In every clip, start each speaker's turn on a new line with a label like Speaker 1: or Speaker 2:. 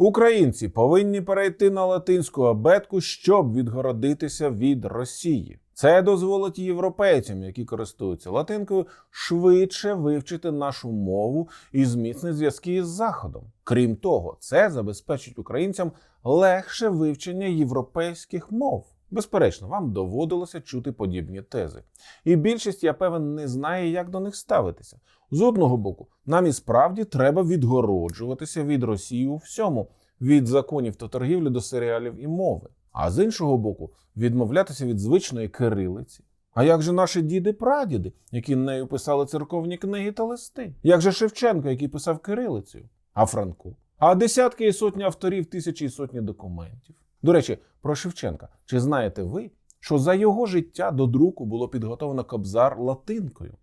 Speaker 1: Українці повинні перейти на латинську абетку, щоб відгородитися від Росії. Це дозволить європейцям, які користуються латинкою, швидше вивчити нашу мову і зміцнить зв'язки із Заходом. Крім того, це забезпечить українцям легше вивчення європейських мов. Безперечно, вам доводилося чути подібні тези. І більшість, я певен, не знає, як до них ставитися. З одного боку, нам і справді треба відгороджуватися від Росії у всьому, від законів та торгівлі до серіалів і мови. А з іншого боку, відмовлятися від звичної кирилиці. А як же наші діди-прадіди, які нею писали церковні книги та листи? Як же Шевченко, який писав кирилицею? А Франко? А десятки і сотні авторів, тисячі і сотні документів. До речі, про Шевченка. Чи знаєте ви, що за його життя до друку було підготовлено кобзар латинкою?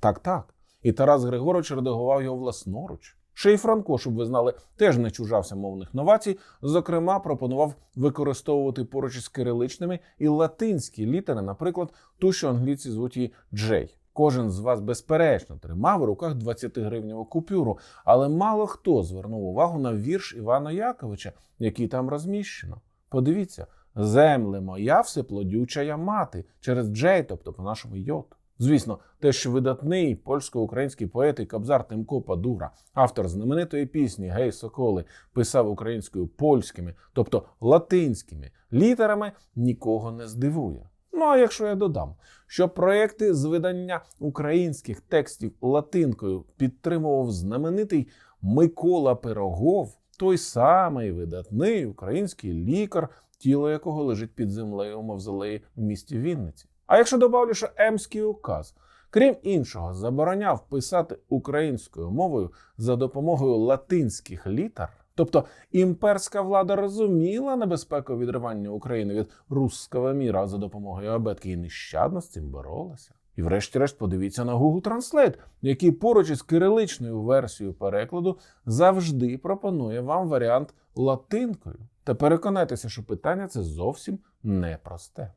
Speaker 1: Так, так. І Тарас Григорович редагував його власноруч. Ще й Франко, щоб ви знали, теж не чужався мовних новацій. Зокрема, пропонував використовувати поруч із кириличними і латинські літери, наприклад, ту, що англійці звуть її Джей. Кожен з вас, безперечно, тримав у руках 20-гривневу купюру, але мало хто звернув увагу на вірш Івана Яковича, який там розміщено. Подивіться, земле моя всеплодюча я мати через Джей, тобто по нашому йод. Звісно, те, що видатний польсько-український поет і кобзар Тимко Падура, автор знаменитої пісні Гей Соколи, писав українською польськими, тобто латинськими літерами, нікого не здивує. Ну а якщо я додам, що проекти з видання українських текстів латинкою підтримував знаменитий Микола Пирогов, той самий видатний український лікар, тіло якого лежить під землею у мавзолеї в місті Вінниці. А якщо добавлю, що Емський указ, крім іншого, забороняв писати українською мовою за допомогою латинських літер, тобто імперська влада розуміла небезпеку відривання України від русского міра за допомогою абетки і нещадно з цим боролася. І врешті-решт подивіться на Google Translate, який поруч із кириличною версією перекладу завжди пропонує вам варіант латинкою. Та переконайтеся, що питання це зовсім непросте.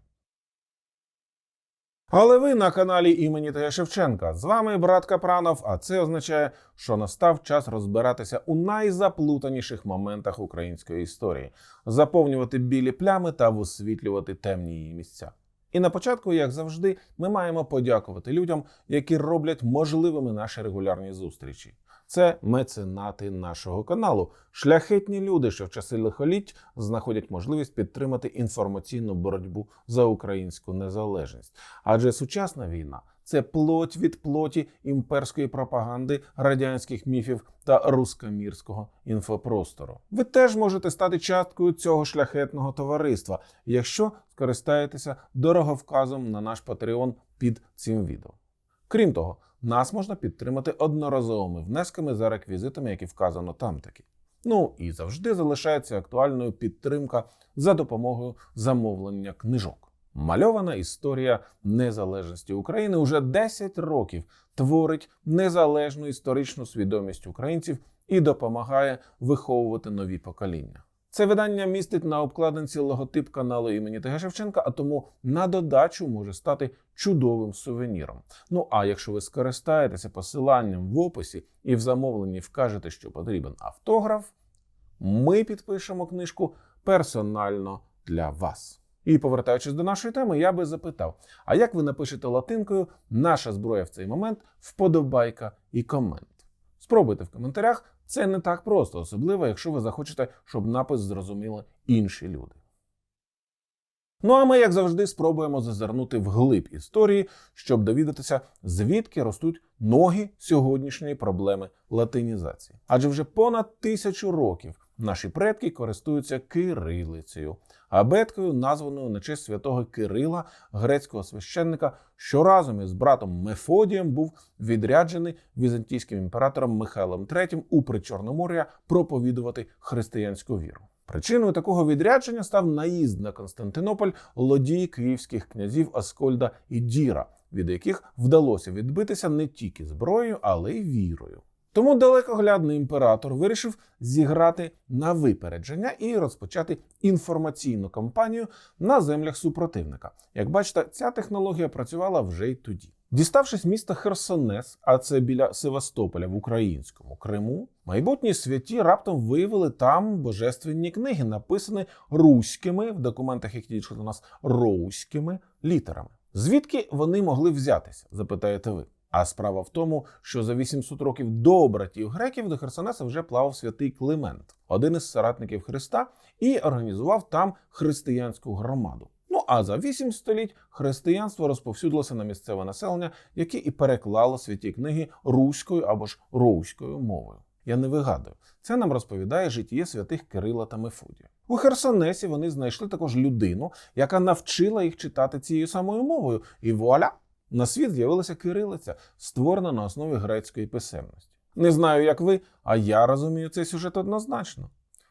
Speaker 1: Але ви на каналі імені Тея Шевченка. З вами брат Капранов, а це означає, що настав час розбиратися у найзаплутаніших моментах української історії, заповнювати білі плями та висвітлювати темні її місця. І на початку, як завжди, ми маємо подякувати людям, які роблять можливими наші регулярні зустрічі. Це меценати нашого каналу, шляхетні люди, що в часи лихоліть знаходять можливість підтримати інформаційну боротьбу за українську незалежність. Адже сучасна війна це плоть від плоті імперської пропаганди, радянських міфів та рускомірського інфопростору. Ви теж можете стати часткою цього шляхетного товариства, якщо скористаєтеся дороговказом на наш Patreon під цим відео. Крім того, нас можна підтримати одноразовими внесками за реквізитами, які вказано там таки. Ну і завжди залишається актуальною підтримка за допомогою замовлення книжок. Мальована історія незалежності України уже 10 років творить незалежну історичну свідомість українців і допомагає виховувати нові покоління. Це видання містить на обкладинці логотип каналу імені ТГ Шевченка, а тому на додачу може стати чудовим сувеніром. Ну а якщо ви скористаєтеся посиланням в описі і в замовленні вкажете, що потрібен автограф, ми підпишемо книжку персонально для вас. І повертаючись до нашої теми, я би запитав: а як ви напишете латинкою наша зброя в цей момент, вподобайка і комент? Спробуйте в коментарях. Це не так просто, особливо, якщо ви захочете, щоб напис зрозуміли інші люди. Ну а ми, як завжди, спробуємо зазирнути вглиб історії, щоб довідатися, звідки ростуть ноги сьогоднішньої проблеми латинізації. Адже вже понад тисячу років наші предки користуються кирилицею, абеткою, названою на честь святого Кирила, грецького священника, що разом із братом Мефодієм був відряджений візантійським імператором Михайлом III у Причорномор'я проповідувати християнську віру. Причиною такого відрядження став наїзд на Константинополь лодій київських князів Аскольда і Діра, від яких вдалося відбитися не тільки зброєю, але й вірою. Тому далекоглядний імператор вирішив зіграти на випередження і розпочати інформаційну кампанію на землях супротивника. Як бачите, ця технологія працювала вже й тоді. Діставшись міста Херсонес, а це біля Севастополя в українському Криму, майбутні святі раптом виявили там божественні книги, написані руськими в документах, які дійшли до нас роуськими літерами. Звідки вони могли взятися? запитаєте ви. А справа в тому, що за 800 років до братів греків до Херсонеса вже плавав святий Климент, один із соратників Христа, і організував там християнську громаду. Ну а за вісім століть християнство розповсюдилося на місцеве населення, яке і переклало святі книги руською або ж роуською мовою. Я не вигадую. Це нам розповідає житіє святих Кирила та Мефодія. У Херсонесі вони знайшли також людину, яка навчила їх читати цією самою мовою, і вуаля! На світ з'явилася кирилиця, створена на основі грецької писемності. Не знаю, як ви, а я розумію цей сюжет однозначно.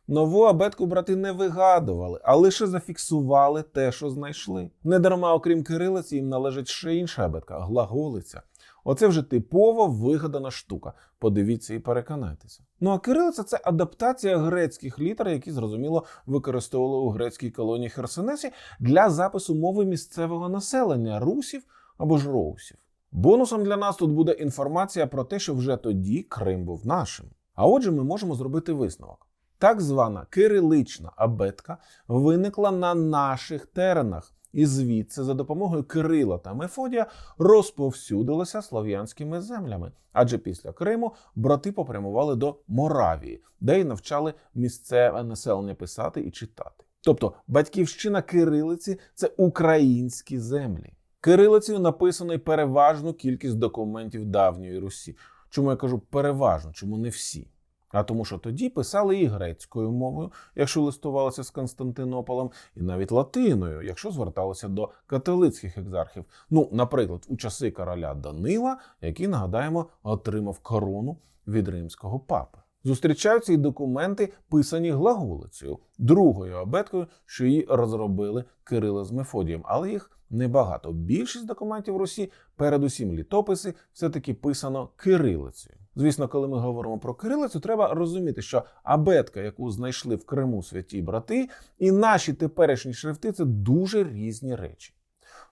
Speaker 1: Нову абетку брати не вигадували, а лише зафіксували те, що знайшли. Недарма, окрім кирилиці, їм належить ще інша абетка глаголиця. Оце вже типово вигадана штука. Подивіться і переконайтеся. Ну а кирилиця це адаптація грецьких літер, які зрозуміло використовували у грецькій колонії Херсонесі для запису мови місцевого населення русів або ж роусів. Бонусом для нас тут буде інформація про те, що вже тоді Крим був нашим. А отже, ми можемо зробити висновок. Так звана кирилична абетка виникла на наших теренах, і звідси, за допомогою Кирила та Мефодія, розповсюдилася слов'янськими землями. Адже після Криму брати попрямували до Моравії, де й навчали місцеве населення писати і читати. Тобто батьківщина кирилиці це українські землі. Кирилицею написано переважну кількість документів давньої Русі. Чому я кажу переважно, чому не всі? А тому, що тоді писали і грецькою мовою, якщо листувалися з Константинополем, і навіть латиною, якщо зверталися до католицьких екзархів. Ну, наприклад, у часи короля Данила, який, нагадаємо, отримав корону від римського папи. Зустрічаються і документи, писані глаголицею, другою абеткою, що її розробили Кирило з Мефодієм, але їх небагато. Більшість документів Русі, передусім літописи, все-таки писано кирилицею. Звісно, коли ми говоримо про кирилицю, треба розуміти, що абетка, яку знайшли в Криму святі брати, і наші теперішні шрифти це дуже різні речі.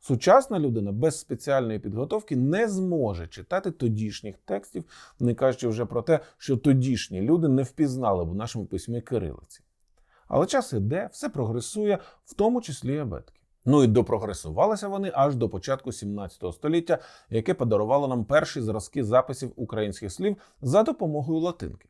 Speaker 1: Сучасна людина без спеціальної підготовки не зможе читати тодішніх текстів, не кажучи вже про те, що тодішні люди не впізнали б у нашому письмі кирилиці. Але час іде, все прогресує, в тому числі абетки. Ну і допрогресувалися вони аж до початку 17 століття, яке подарувало нам перші зразки записів українських слів за допомогою латинки.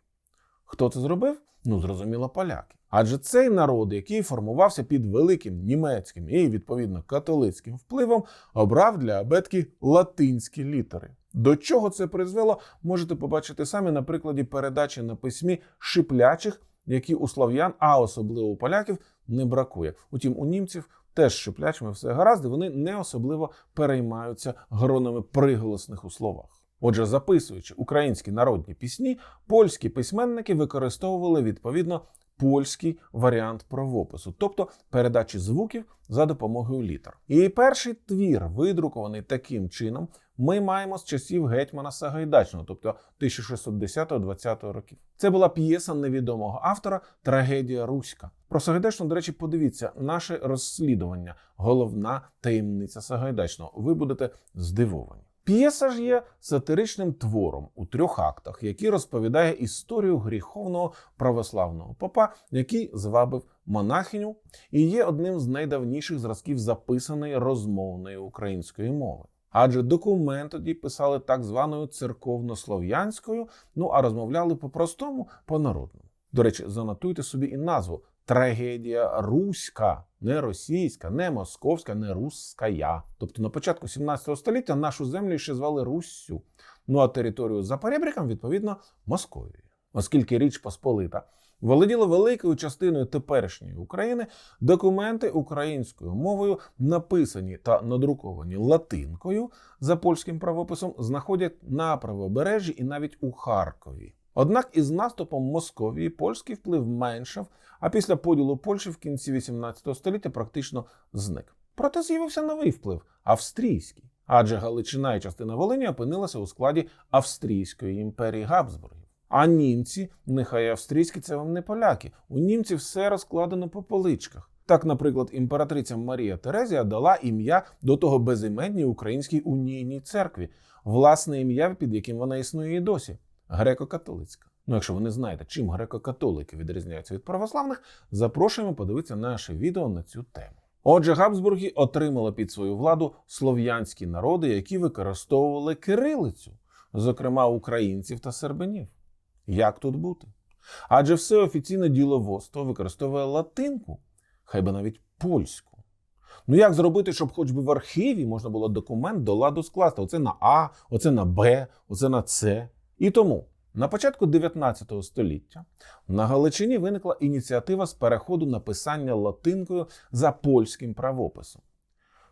Speaker 1: Хто це зробив? Ну, зрозуміло, поляки. Адже цей народ, який формувався під великим німецьким і відповідно католицьким впливом, обрав для абетки латинські літери. До чого це призвело, можете побачити самі на прикладі передачі на письмі шиплячих, які у слов'ян, а особливо у поляків, не бракує. Утім, у німців теж шиплячими все гаразд, і вони не особливо переймаються гронами приголосних у словах. Отже, записуючи українські народні пісні, польські письменники використовували відповідно польський варіант правопису, тобто передачі звуків за допомогою літер. І перший твір, видрукований таким чином, ми маємо з часів гетьмана Сагайдачного, тобто 1610-20 років. Це була п'єса невідомого автора Трагедія Руська. Про Сагайдачного, до речі, подивіться наше розслідування, головна таємниця Сагайдачного. Ви будете здивовані. П'єса ж є сатиричним твором у трьох актах, який розповідає історію гріховного православного попа, який звабив монахиню, і є одним з найдавніших зразків записаної розмовної української мови. Адже документ тоді писали так званою церковнослов'янською, ну а розмовляли по-простому, по-народному. До речі, занотуйте собі і назву трагедія руська, не російська, не московська, не русская. Тобто на початку 17 століття нашу землю ще звали Руссю. Ну а територію за перебріком, відповідно, Московією. Оскільки Річ Посполита володіла великою частиною теперішньої України, документи українською мовою, написані та надруковані латинкою за польським правописом, знаходять на правобережжі і навіть у Харкові. Однак із наступом Московії польський вплив меншав, а після поділу Польщі в кінці 18 століття практично зник. Проте з'явився новий вплив австрійський, адже Галичина і частина Волині опинилася у складі Австрійської імперії Габсбургів. А німці, нехай австрійські, це вам не поляки. У німців все розкладено по поличках. Так, наприклад, імператриця Марія Терезія дала ім'я до того безіменній українській унійній церкві, власне ім'я, під яким вона існує і досі греко-католицька. Ну, якщо ви не знаєте, чим греко-католики відрізняються від православних, запрошуємо подивитися наше відео на цю тему. Отже, Габсбурги отримали під свою владу слов'янські народи, які використовували кирилицю, зокрема українців та сербинів. Як тут бути? Адже все офіційне діловодство використовує латинку, хай би навіть польську. Ну як зробити, щоб хоч би в архіві можна було документ до ладу скласти? Оце на А, оце на Б, оце на С. І тому на початку 19 століття на Галичині виникла ініціатива з переходу на писання латинкою за польським правописом.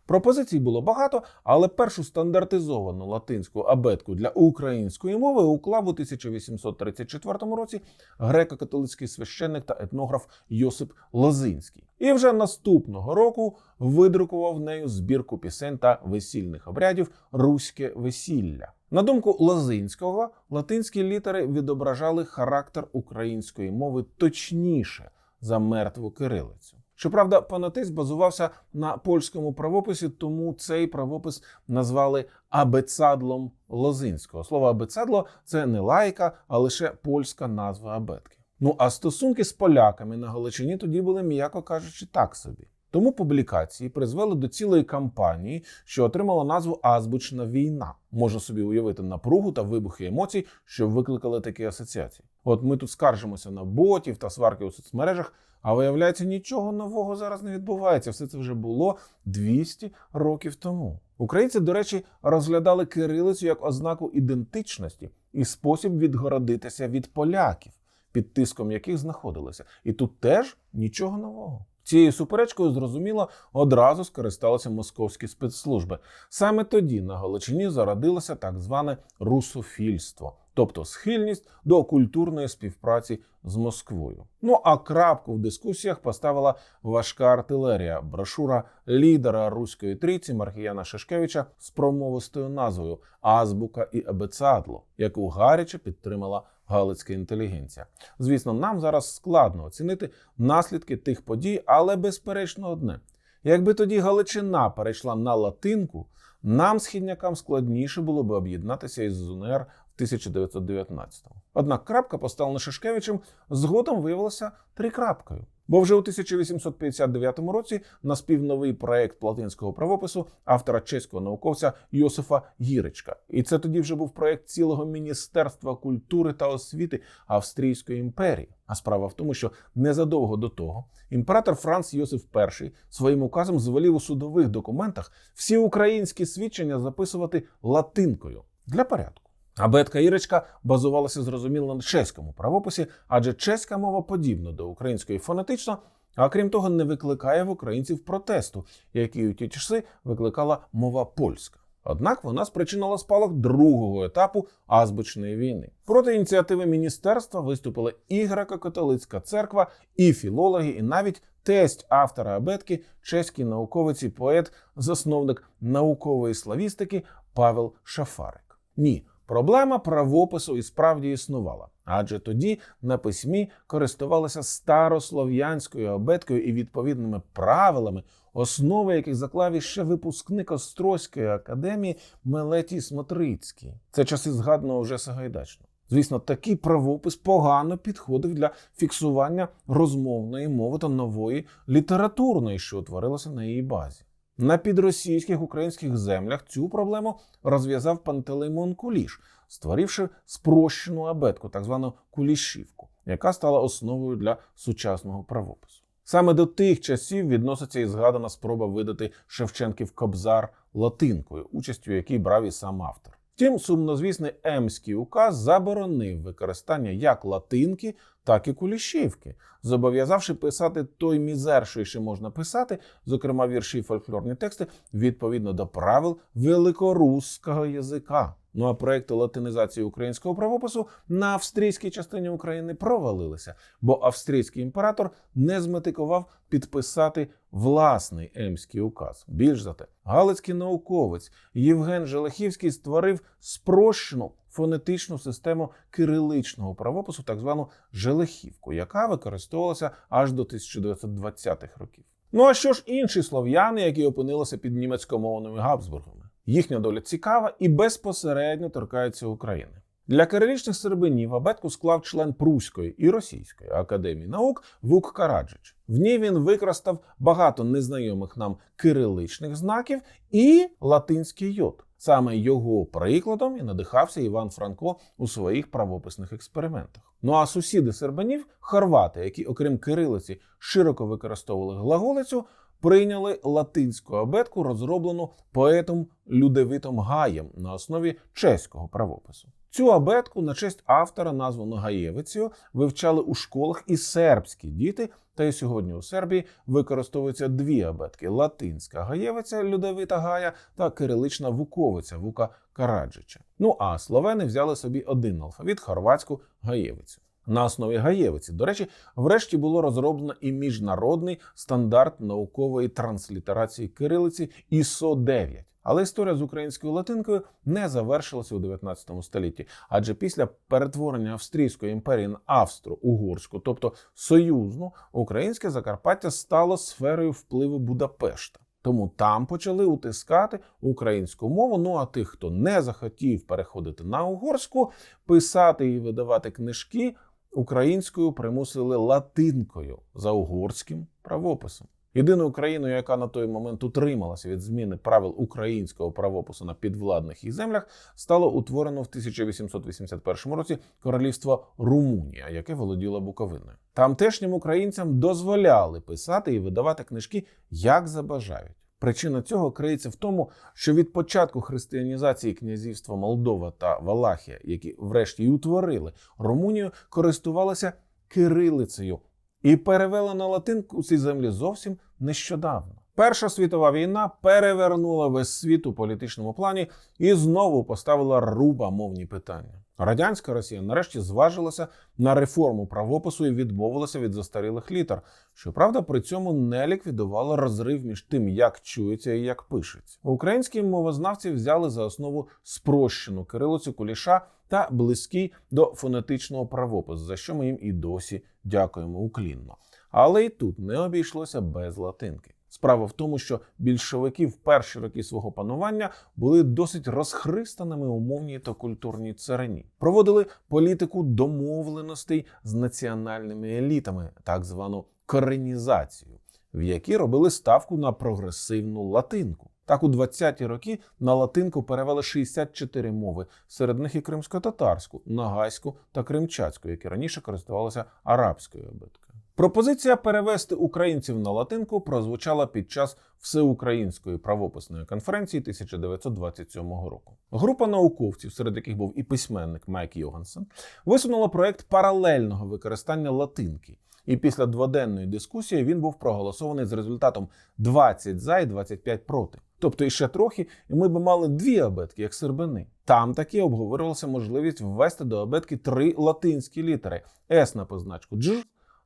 Speaker 1: Пропозицій було багато, але першу стандартизовану латинську абетку для української мови уклав у 1834 році греко-католицький священник та етнограф Йосип Лозинський. І вже наступного року видрукував нею збірку пісень та весільних обрядів Руське весілля. На думку Лозинського, латинські літери відображали характер української мови точніше за мертву кирилицю. Щоправда, панатись базувався на польському правописі, тому цей правопис назвали абецадлом Лозинського. Слово абецадло це не лайка, а лише польська назва абетки. Ну а стосунки з поляками на Галичині тоді були, м'яко кажучи, так собі. Тому публікації призвели до цілої кампанії, що отримала назву Азбучна війна. Можна собі уявити напругу та вибухи емоцій, що викликали такі асоціації. От ми тут скаржимося на ботів та сварки у соцмережах, а виявляється, нічого нового зараз не відбувається. Все це вже було 200 років тому. Українці, до речі, розглядали кирилицю як ознаку ідентичності і спосіб відгородитися від поляків, під тиском яких знаходилися. І тут теж нічого нового. Цією суперечкою, зрозуміло, одразу скористалися московські спецслужби. Саме тоді на Галичині зародилося так зване русофільство, тобто схильність до культурної співпраці з Москвою. Ну а крапку в дискусіях поставила важка артилерія, брошура лідера руської трійці Маркіяна Шишкевича з промовистою назвою Азбука і Абецадло, яку гаряче підтримала галицька інтелігенція. Звісно, нам зараз складно оцінити наслідки тих подій, але безперечно одне: якби тоді Галичина перейшла на латинку, нам, східнякам, складніше було б об'єднатися із ЗУНР в 1919-му. Однак крапка, поставлена Шишкевичем, згодом виявилася трикрапкою. Бо вже у 1859 році наспів новий проект латинського правопису автора чеського науковця Йосифа Гіричка. І це тоді вже був проект цілого міністерства культури та освіти Австрійської імперії. А справа в тому, що незадовго до того імператор Франц Йосиф І своїм указом звелів у судових документах всі українські свідчення записувати латинкою для порядку. Абетка Ірочка базувалася зрозуміло на чеському правописі, адже чеська мова подібна до української фонетично, а крім того, не викликає в українців протесту, який у ті часи викликала мова польська. Однак вона спричинила спалах другого етапу азбучної війни. Проти ініціативи міністерства виступили і греко-католицька церква, і філологи, і навіть тесть автора абетки, чеський науковець і поет, засновник наукової славістики Павел Шафарик. Ні. Проблема правопису і справді існувала, адже тоді на письмі користувалися старослов'янською абеткою і відповідними правилами, основи яких заклав іще випускник Острозької академії Мелетій Смотрицький. Це часи згаданого вже Сагайдачного. Звісно, такий правопис погано підходив для фіксування розмовної мови та нової літературної, що утворилася на її базі. На підросійських українських землях цю проблему розв'язав Пантелеймон Куліш, створивши спрощену абетку, так звану кулішівку, яка стала основою для сучасного правопису. Саме до тих часів відноситься і згадана спроба видати Шевченків Кобзар латинкою, участю якій брав і сам автор. Втім, сумнозвісний Емський указ заборонив використання як латинки, так і кулішівки, зобов'язавши писати той мізер, що ще можна писати, зокрема вірші і фольклорні тексти, відповідно до правил великоруського язика. Ну а проекти латинізації українського правопису на австрійській частині України провалилися, бо австрійський імператор не зметикував підписати власний емський указ. Більш за те, галицький науковець Євген Желехівський створив спрощену фонетичну систему кириличного правопису, так звану Желехівку, яка використовувалася аж до 1920-х років. Ну а що ж інші слов'яни, які опинилися під німецькомовними Габсбургами? Їхня доля цікава і безпосередньо торкається України. Для кирилічних сербинів абетку склав член Пруської і Російської академії наук Вук Караджич. В ній він використав багато незнайомих нам кириличних знаків і латинський йод. Саме його прикладом і надихався Іван Франко у своїх правописних експериментах. Ну а сусіди сербанів, хорвати, які, окрім кирилиці, широко використовували глаголицю, прийняли латинську абетку, розроблену поетом Людевитом Гаєм на основі чеського правопису. Цю абетку на честь автора, названу Гаєвицею, вивчали у школах і сербські діти. Та й сьогодні у Сербії використовуються дві абетки: латинська гаєвиця Людовита Гая та кирилична вуковиця Вука Караджича. Ну а словени взяли собі один алфавіт хорватську гаєвицю. На основі гаєвиці, до речі, врешті було розроблено і міжнародний стандарт наукової транслітерації кирилиці ISO 9. Але історія з українською латинкою не завершилася у 19 столітті, адже після перетворення Австрійської імперії на австро-угорську, тобто союзну, українське Закарпаття стало сферою впливу Будапешта. Тому там почали утискати українську мову. Ну а тих, хто не захотів переходити на угорську, писати і видавати книжки українською примусили латинкою за угорським правописом. Єдиною країною, яка на той момент утрималася від зміни правил українського правопису на підвладних їх землях, стало утворено в 1881 році королівство Румунія, яке володіло Буковиною. Тамтешнім українцям дозволяли писати і видавати книжки як забажають. Причина цього криється в тому, що від початку християнізації князівства Молдова та Валахія, які врешті й утворили Румунію, користувалися кирилицею і перевели на латинку ці землі зовсім нещодавно. Перша світова війна перевернула весь світ у політичному плані і знову поставила руба мовні питання. Радянська Росія нарешті зважилася на реформу правопису і відмовилася від застарілих літер. Щоправда, при цьому не ліквідувала розрив між тим, як чується і як пишеться. Українські мовознавці взяли за основу спрощену кирилицю куліша та близький до фонетичного правопису, за що ми їм і досі дякуємо уклінно. Але й тут не обійшлося без латинки. Справа в тому, що більшовики в перші роки свого панування були досить розхристаними у мовній та культурній царині, проводили політику домовленостей з національними елітами, так звану коренізацію, в якій робили ставку на прогресивну латинку. Так, у 20-ті роки на латинку перевели 64 мови, серед них і кримсько-татарську, нагайську та кримчацьку, які раніше користувалися арабською абеткою. Пропозиція перевести українців на латинку прозвучала під час всеукраїнської правописної конференції 1927 року. Група науковців, серед яких був і письменник Майк Йогансен, висунула проект паралельного використання латинки. І після дводенної дискусії він був проголосований з результатом 20 за і 25 проти. Тобто іще трохи, і ми б мали дві абетки, як сербини. Там таки обговорювалася можливість ввести до абетки три латинські літери: С на позначку дж,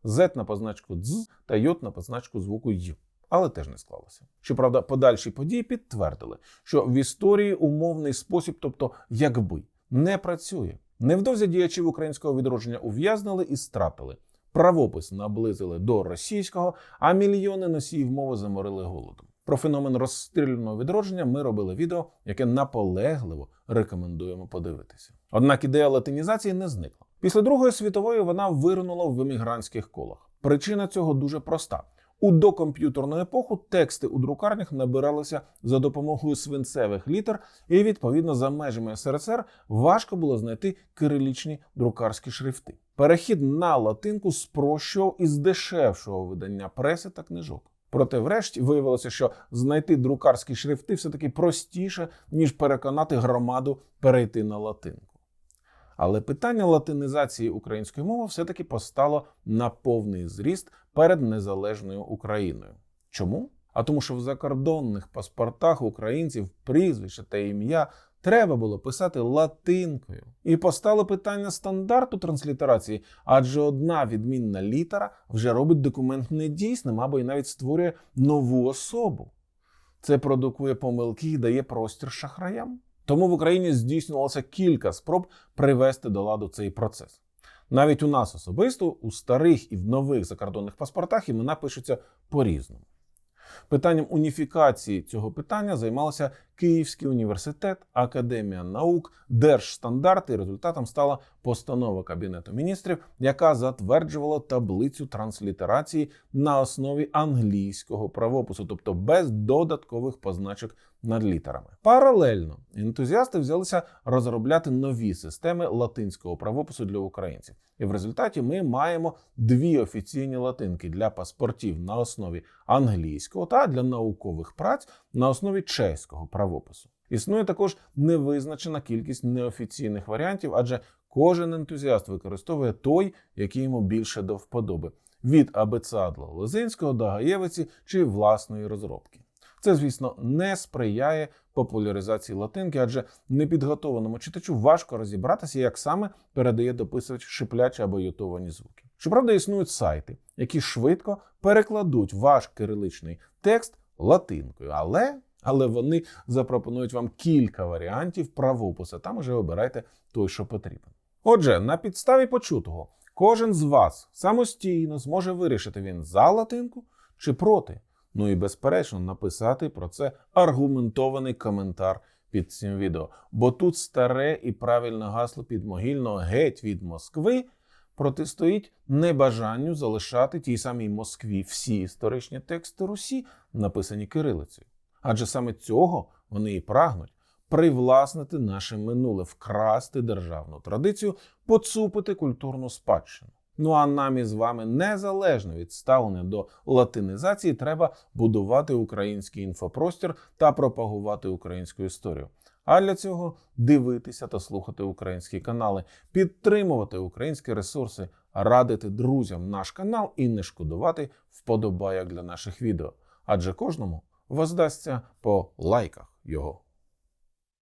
Speaker 1: Z на позначку дз та Й на позначку звуку Й. Але теж не склалося. Щоправда, подальші події підтвердили, що в історії умовний спосіб, тобто якби, не працює. Невдовзі діячів українського відродження ув'язнили і стратили. Правопис наблизили до російського, а мільйони носіїв мови заморили голодом. Про феномен розстріляного відродження ми робили відео, яке наполегливо рекомендуємо подивитися. Однак ідея латинізації не зникла. Після Другої світової вона виринула в емігрантських колах. Причина цього дуже проста. У докомп'ютерну епоху тексти у друкарнях набиралися за допомогою свинцевих літер, і відповідно за межами СРСР важко було знайти кирилічні друкарські шрифти. Перехід на латинку спрощував і здешевшого видання преси та книжок. Проте, врешті, виявилося, що знайти друкарські шрифти все таки простіше, ніж переконати громаду перейти на латинку. Але питання латинізації української мови все-таки постало на повний зріст перед незалежною Україною. Чому? А тому, що в закордонних паспортах українців прізвище та ім'я треба було писати латинкою. І постало питання стандарту транслітерації, адже одна відмінна літера вже робить документ недійсним або й навіть створює нову особу. Це продукує помилки і дає простір шахраям. Тому в Україні здійснювалося кілька спроб привести до ладу цей процес. Навіть у нас особисто у старих і в нових закордонних паспортах імена пишуться по-різному. Питанням уніфікації цього питання займалися Київський університет, Академія наук, Держстандарти. І результатом стала постанова Кабінету міністрів, яка затверджувала таблицю транслітерації на основі англійського правопису, тобто без додаткових позначок над літерами. Паралельно ентузіасти взялися розробляти нові системи латинського правопису для українців. І в результаті ми маємо дві офіційні латинки для паспортів на основі англійського та для наукових праць на основі чеського правопису. Існує також невизначена кількість неофіційних варіантів, адже кожен ентузіаст використовує той, який йому більше до вподоби, від абецадла Лозинського до Гаєвиці чи власної розробки. Це, звісно, не сприяє популяризації латинки, адже непідготованому читачу важко розібратися, як саме передає дописувач шиплячі або ютовані звуки. Щоправда, існують сайти, які швидко перекладуть ваш кириличний текст латинкою, але, але вони запропонують вам кілька варіантів правопису. Там уже обирайте той, що потрібен. Отже, на підставі почутого, кожен з вас самостійно зможе вирішити він за латинку чи проти. Ну і безперечно написати про це аргументований коментар під цим відео. Бо тут старе і правильне гасло підмогильного геть від Москви протистоїть небажанню залишати тій самій Москві всі історичні тексти Русі, написані кирилицею. Адже саме цього вони і прагнуть привласнити наше минуле, вкрасти державну традицію, поцупити культурну спадщину. Ну а нам із вами незалежно від ставлення до латинізації, треба будувати український інфопростір та пропагувати українську історію. А для цього дивитися та слухати українські канали, підтримувати українські ресурси, радити друзям наш канал і не шкодувати вподобайок для наших відео. Адже кожному воздасться по лайках його.